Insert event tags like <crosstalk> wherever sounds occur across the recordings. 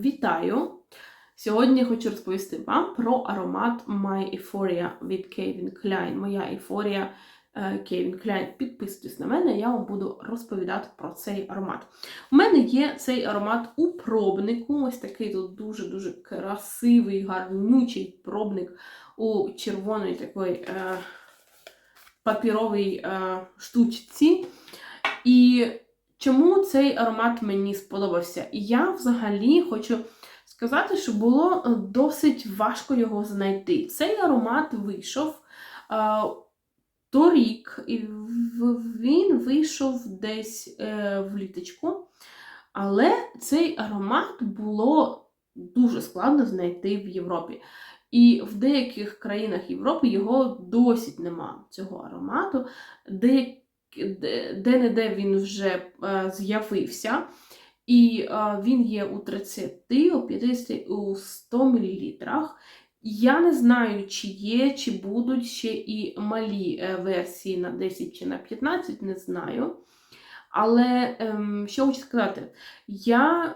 Вітаю! Сьогодні хочу розповісти вам про аромат My Euphoria від Calvin Klein. Моя ейфорія Calvin Klein. Підписуйтесь на мене, я вам буду розповідати про цей аромат. У мене є цей аромат у пробнику. Ось такий тут дуже-дуже красивий, гарнючий пробник у червоної такої е, папіровій е, штучці. І чому цей аромат мені сподобався? І Я взагалі хочу сказати, що було е, досить важко його знайти. Цей аромат вийшов е, торік, і він вийшов десь е, в літочку. Але цей аромат було дуже складно знайти в Європі. І в деяких країнах Європи його досить нема цього аромату. Де, де-не-де він вже е, з'явився. І е, він є у 30, у 50, у 100 мл. Я не знаю, чи є, чи будуть ще і малі е, версії на 10 чи на 15, не знаю. Але ем, що хочу сказати, я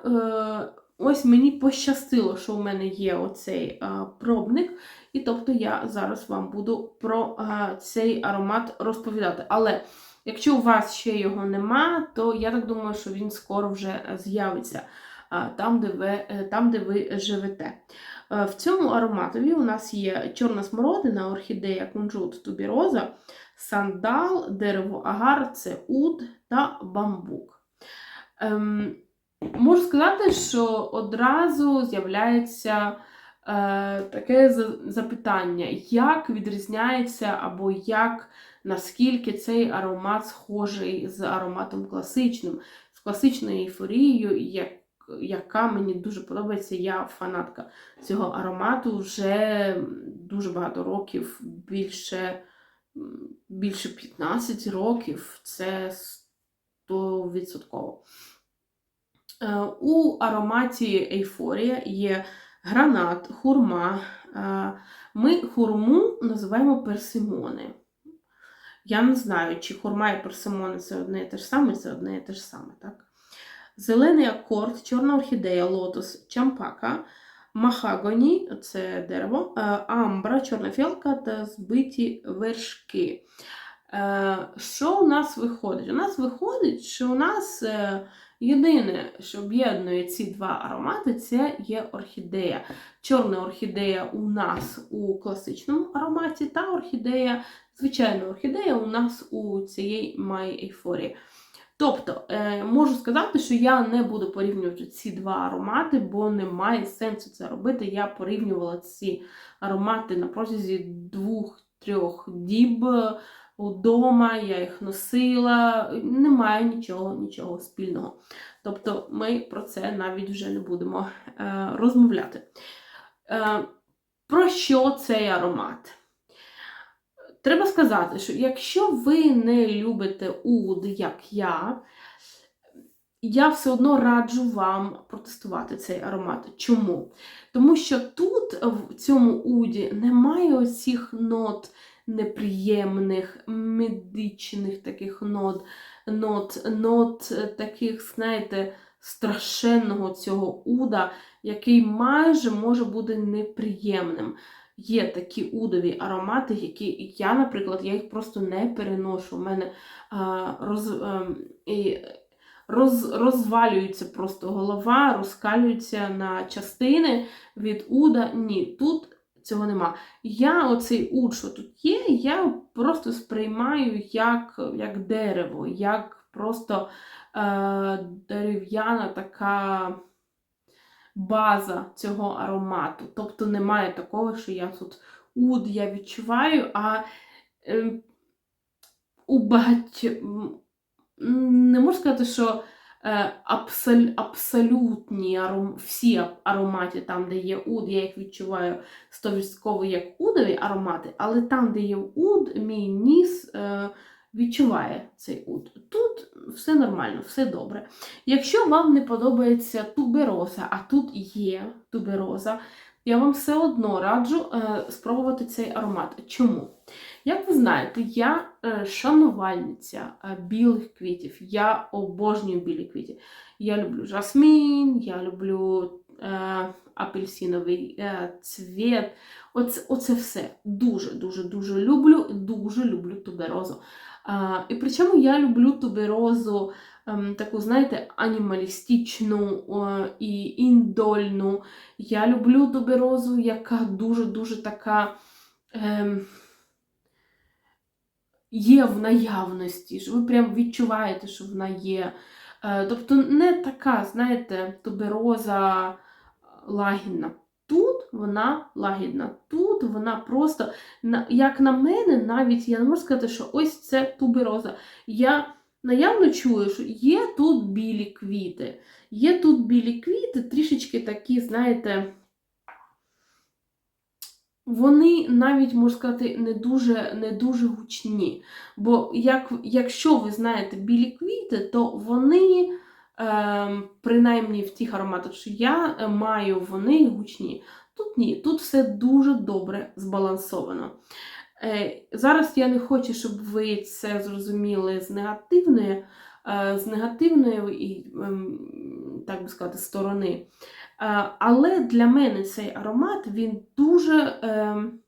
ось мені пощастило, що у мене є оцей пробник, і тобто я зараз вам буду про цей аромат розповідати. Але якщо у вас ще його нема, то я так думаю, що він скоро вже з'явиться е, там, де ви, е, там, де ви живете. Е, В цьому ароматові у нас є чорна смородина, орхідея, кунжут, тубіроза, сандал, дерево агар, це уд та бамбук. Ем, можу сказати, що одразу з'являється е, таке запитання, як відрізняється або як наскільки цей аромат схожий з ароматом класичним, з класичною ейфорією, як, яка мені дуже подобається. Я фанатка цього аромату вже дуже багато років, більше, більше 15 років. Це 100%. Е, У ароматі ейфорія є гранат, хурма. Е, Ми хурму називаємо персимони. Я не знаю, чи хурма і персимони це одне і те ж саме, це одне і те ж саме, так? Зелений акорд, чорна орхідея, лотос, чампака, махагоні це дерево, е, амбра, чорна фіалка та збиті вершки. Е, Що у нас виходить? У нас виходить, що у нас е, єдине, що об'єднує ці два аромати, це є орхідея. Чорна орхідея у нас у класичному ароматі, та орхідея, звичайна орхідея у нас у цієї My Euphoria. Тобто, е, можу сказати, що я не буду порівнювати ці два аромати, бо немає сенсу це робити. Я порівнювала ці аромати на протязі двох-трьох діб удома, я їх носила, немає нічого, нічого спільного. Тобто ми про це навіть вже не будемо е, розмовляти. Е, про що цей аромат? Треба сказати, що якщо ви не любите уд, як я, я все одно раджу вам протестувати цей аромат. Чому? Тому що тут, в цьому уді, немає оцих нот неприємних, медичних таких нот, нот, нот е, таких, знаєте, страшенного цього уда, який майже може бути неприємним. Є такі удові аромати, які я, наприклад, я їх просто не переношу. У мене а, роз, ем, і роз, розвалюється просто голова, розкалюється на частини від уда. Ні, тут цього нема. Я оцей уд, що тут є, я просто сприймаю як, як дерево, як просто е, дерев'яна така база цього аромату. Тобто немає такого, що я тут уд я відчуваю, а е, у багать... м, не можу сказати, що. Абсолютні аром... всі а- аромати, там, де є уд, я їх відчуваю 100% як удові аромати, але там, де є уд, мій ніс е, відчуває цей уд. Тут все нормально, все добре. Якщо вам не подобається тубероза, а тут є тубероза, я вам все одно раджу е, спробувати цей аромат. Чому? Як ви знаєте, я е, шанувальниця е, білих квітів. Я обожнюю білі квіти. Я люблю жасмін, я люблю е, апельсиновий е, цвіт. Оце, оце все дуже-дуже дуже люблю. Дуже люблю туберозу. А, і причому я люблю туберозу ем, таку, знаєте, анімалістичну о, і індольну. Я люблю туберозу, яка дуже-дуже така. Ем, Є в наявності, що ви прям відчуваєте, що вона є. Е, Тобто не така, знаєте, тубероза лагідна. Тут вона лагідна, тут вона просто, як на мене, навіть я не можу сказати, що ось це тубероза. Я наявно чую, що є тут білі квіти. Є тут білі квіти, трішечки такі, знаєте, вони навіть, можна сказати, не дуже, не дуже гучні. Бо як, якщо ви знаєте білі квіти, то вони, е, принаймні в тих ароматах, що я е, маю, вони гучні. Тут ні, тут все дуже добре збалансовано. Е, зараз я не хочу, щоб ви це зрозуміли з негативної, е, з негативної і, ем, так би сказати, сторони. Е, Але для мене цей аромат він дуже ем,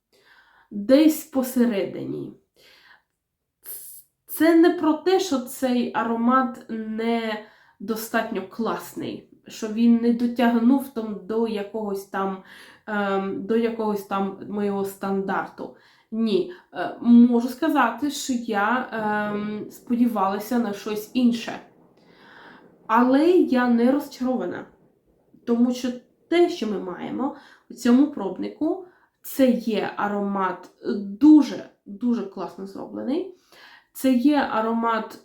десь посередині. Це не про те, що цей аромат не достатньо класний, що він не дотягнув там до якогось там, ем, до якогось там моєго стандарту. Ні, Е, можу сказати, що я ем, сподівалася на щось інше. Але я не розчарована. Тому що те, що ми маємо у цьому пробнику, це є аромат дуже дуже класно зроблений. Це є аромат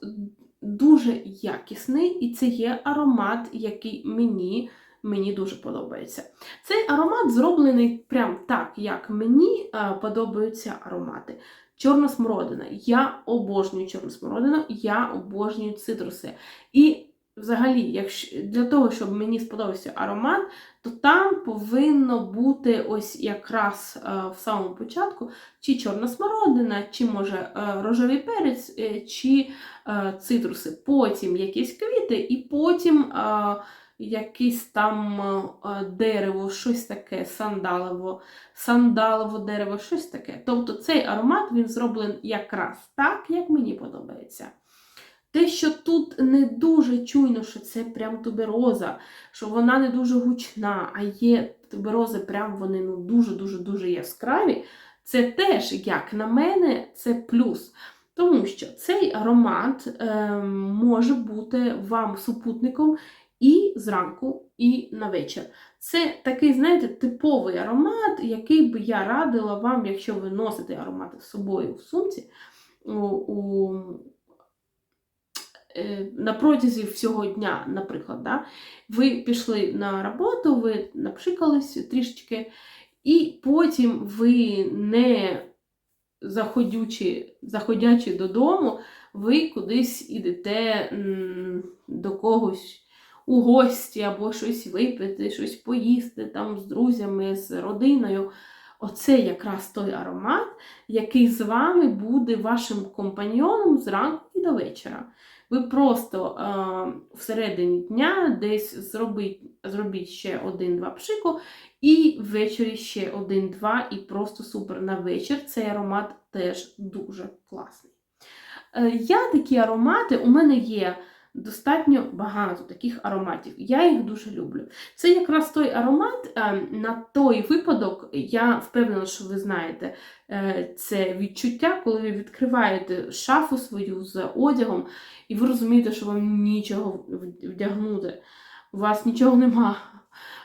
дуже якісний, і це є аромат, який мені, мені дуже подобається. Цей аромат зроблений прям так, як мені е, подобаються аромати. Чорна смородина. Я обожнюю чорну смородину, я обожнюю цитруси. І взагалі, якщо для того, щоб мені сподобався аромат, то там повинно бути ось якраз е, в самому початку чи чорна смородина, чи може е, рожевий перець, е, чи цитруси, потім якісь квіти, і потім якесь там дерево, щось таке, сандалово, сандалово дерево, щось таке. Тобто цей аромат він зроблений якраз так, як мені подобається. Те, що тут не дуже чуйно, що це прям тубероза, що вона не дуже гучна, а є туберози, прям вони ну, дуже-дуже-дуже яскраві, це теж, як на мене, це плюс. Тому що цей аромат е, може бути вам супутником і зранку, і на вечір. Це такий, знаєте, типовий аромат, який би я радила вам, якщо ви носите аромати з собою в сумці. у, у на протязі всього дня, наприклад, да, ви пішли на роботу, ви напшикались трішечки, і потім ви не заходячи, заходячи додому, ви кудись ідете до когось у гості або щось випити, щось поїсти там з друзями, з родиною. Оце якраз той аромат, який з вами буде вашим компаньйоном зранку і до вечора. Ви просто е, всередині дня десь зробіть, зробіть ще один-два пшику, і ввечері ще один-два, і просто супер на вечір. Цей аромат теж дуже класний. Е, я такі аромати, у мене є достатньо багато таких ароматів. Я їх дуже люблю. Це якраз той аромат, е, на той випадок, я впевнена, що ви знаєте е, це відчуття, коли ви відкриваєте шафу свою з одягом, і ви розумієте, що вам нічого вдягнути. У вас нічого нема.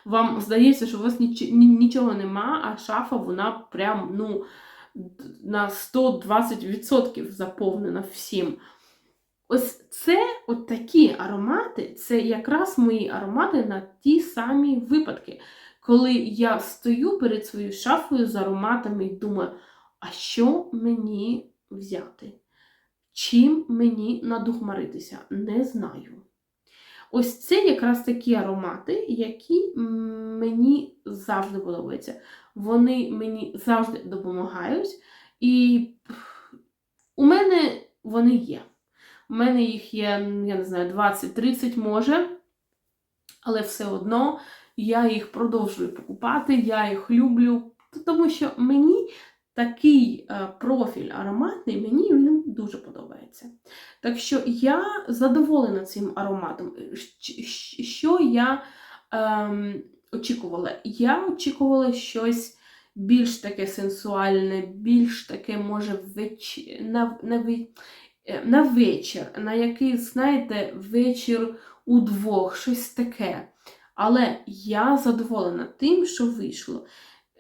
Вам здається, що у вас нічого нема, а шафа вона прям ну, на 120% заповнена всім. Ось це от такі аромати, це якраз мої аромати на ті самі випадки, коли я стою перед своєю шафою з ароматами і думаю, а що мені взяти? Чим мені надухмаритися? Не знаю. Ось це якраз такі аромати, які мені завжди подобаються. Вони мені завжди допомагають. І у мене вони є. У мене їх є, я не знаю, 20-30 може, але все одно я їх продовжую покупати, я їх люблю, тому що мені такий е, профіль ароматний, мені він дуже подобається. Так що я задоволена цим ароматом. Що я ем, очікувала? Я очікувала щось більш таке сенсуальне, більш таке, може, веч... на, на, ве- е, на вечір, на якийсь, знаєте, вечір удвох, щось таке. Але я задоволена тим, що вийшло.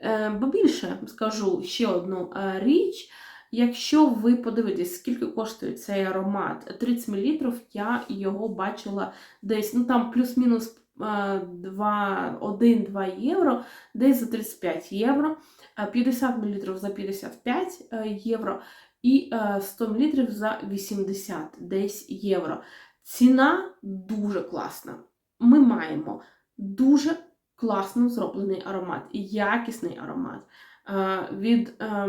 Е, Бо більше скажу ще одну е, річ. Якщо ви подивитесь, скільки коштує цей аромат, 30 мл, я його бачила десь, ну там плюс-мінус 1-2 євро, десь за 35 євро, е, 50 мл за 55 е, євро і е, 100 мл за 80 десь євро. Ціна дуже класна. Ми маємо дуже класно зроблений аромат, якісний аромат е, від е,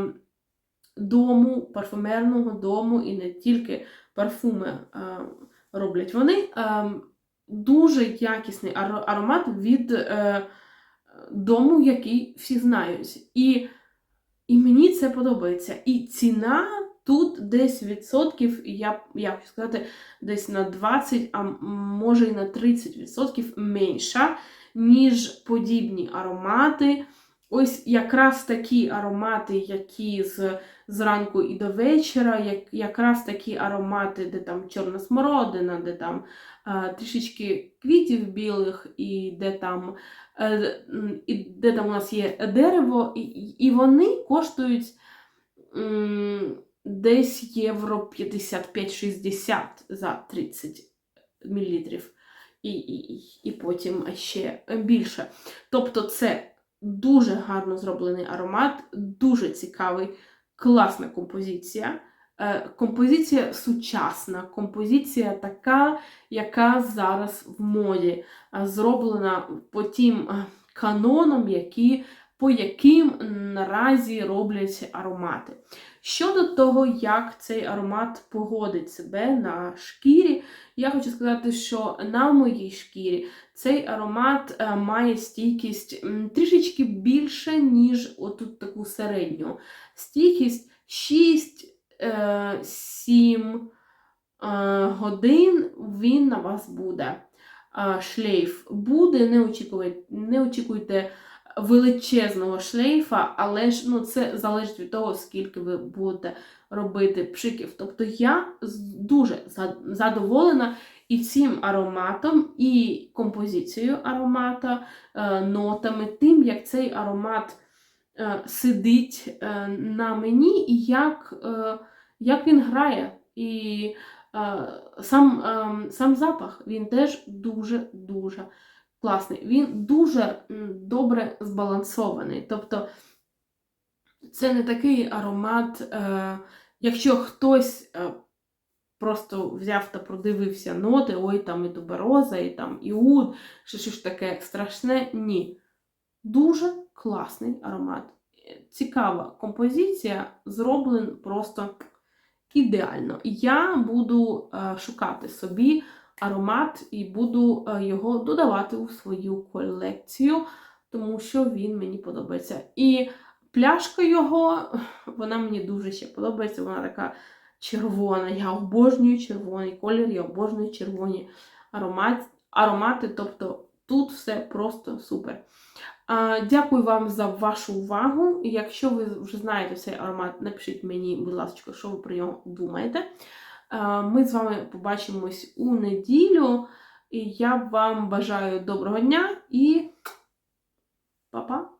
дому, парфумерного дому, і не тільки парфуми е, роблять вони. Е, Дуже якісний аромат від е, дому, який всі знають. І, і мені це подобається. І ціна тут десь відсотків, я, я хочу сказати, десь на 20, а може і на 30% менша, ніж подібні аромати. Ось якраз такі аромати, які з зранку і до вечора, як, якраз такі аромати, де там чорна смородина, де там е, трішечки квітів білих, і де там, е, і де там у нас є дерево, і, і вони коштують десь євро 55-60 за 30 мл. І, і, і- потім ще більше. Тобто це дуже гарно зроблений аромат, дуже цікавий, класна композиція. Е, Композиція сучасна, композиція така, яка зараз в моді, е, зроблена по тим е, канонам, які, по яким наразі роблять аромати. Щодо того, як цей аромат погодить себе на шкірі, я хочу сказати, що на моїй шкірі цей аромат е, має стійкість трішечки більше, ніж отут таку середню. Стійкість 6-7 годин він на вас буде. Е, Шлейф буде, не очікуйте, не очікуйте величезного шлейфа, але ж ну, це залежить від того, скільки ви будете робити пшиків. Тобто я дуже задоволена і цим ароматом, і композицією аромата, е, нотами, тим, як цей аромат е, сидить е, на мені, і як, як він грає. І сам, е, сам запах він теж дуже-дуже класний. Він дуже добре збалансований. Тобто це не такий аромат, е, якщо хтось е, просто взяв та продивився ноти, ой, там і тубероза, і там іуд, що щось таке страшне. Ні. Дуже класний аромат. Цікава композиція, зроблен просто ідеально. Я буду е, шукати собі аромат і буду е, його додавати у свою колекцію, тому що він мені подобається. І пляшка його, <laughs> вона мені дуже ще подобається. Вона така червона. Я обожнюю червоний колір, я обожнюю червоні аромат, аромати. Тобто тут все просто супер. Дякую вам за вашу увагу. Якщо ви вже знаєте цей аромат, напишіть мені, будь ласка, що ви про нього думаєте. А, Ми з вами побачимось у неділю. І я вам бажаю доброго дня і па-па!